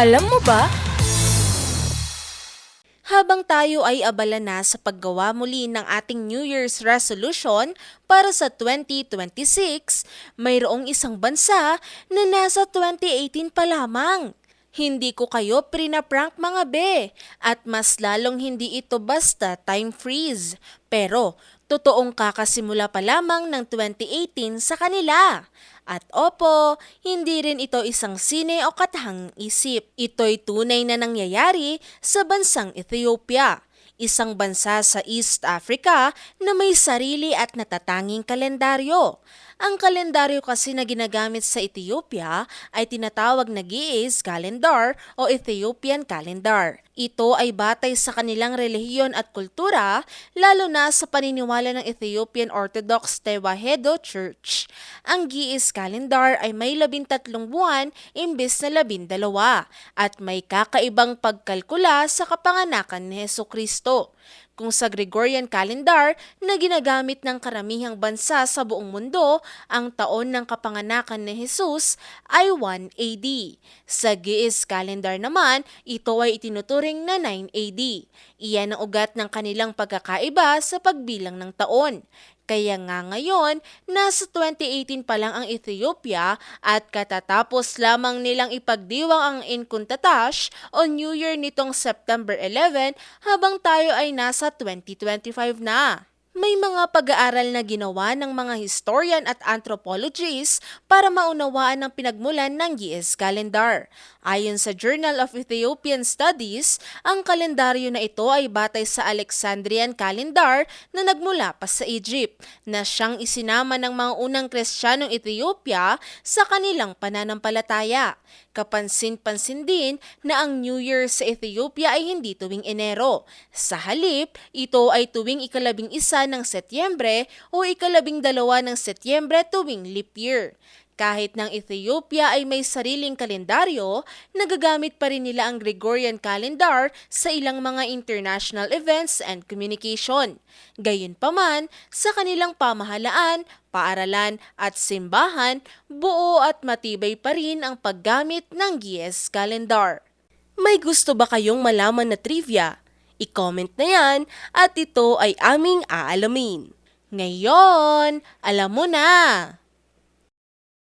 Alam mo ba? Habang tayo ay abala na sa paggawa muli ng ating New Year's resolution para sa 2026, mayroong isang bansa na nasa 2018 pa lamang. Hindi ko kayo prinaprank mga be at mas lalong hindi ito basta time freeze. Pero totoong kakasimula pa lamang ng 2018 sa kanila. At opo, hindi rin ito isang sine o katahang isip. Ito'y tunay na nangyayari sa bansang Ethiopia, isang bansa sa East Africa na may sarili at natatanging kalendaryo. Ang kalendaryo kasi na ginagamit sa Ethiopia ay tinatawag na Gies Calendar o Ethiopian Calendar. Ito ay batay sa kanilang relihiyon at kultura, lalo na sa paniniwala ng Ethiopian Orthodox Tewahedo Church. Ang Gies Calendar ay may labintatlong buwan imbes na labindalawa at may kakaibang pagkalkula sa kapanganakan ni Heso Kristo kung sa Gregorian calendar na ginagamit ng karamihang bansa sa buong mundo, ang taon ng kapanganakan ni Jesus ay 1 AD. Sa Gies calendar naman, ito ay itinuturing na 9 AD. Iyan ang ugat ng kanilang pagkakaiba sa pagbilang ng taon. Kaya nga ngayon, nasa 2018 pa lang ang Ethiopia at katatapos lamang nilang ipagdiwang ang Inkuntatash o New Year nitong September 11 habang tayo ay nasa 2025 na. May mga pag-aaral na ginawa ng mga historian at anthropologists para maunawaan ang pinagmulan ng GS calendar. Ayon sa Journal of Ethiopian Studies, ang kalendaryo na ito ay batay sa Alexandrian calendar na nagmula pa sa Egypt, na siyang isinama ng mga unang Kristiyanong Ethiopia sa kanilang pananampalataya. Kapansin-pansin din na ang New Year sa Ethiopia ay hindi tuwing Enero. Sa halip, ito ay tuwing ikalabing isa ng Setyembre o ikalabing dalawa ng Setyembre tuwing leap year. Kahit ng Ethiopia ay may sariling kalendaryo, nagagamit pa rin nila ang Gregorian calendar sa ilang mga international events and communication. Gayunpaman, sa kanilang pamahalaan, paaralan at simbahan, buo at matibay pa rin ang paggamit ng GS calendar. May gusto ba kayong malaman na trivia? I-comment na yan at ito ay aming aalamin. Ngayon, alam mo na!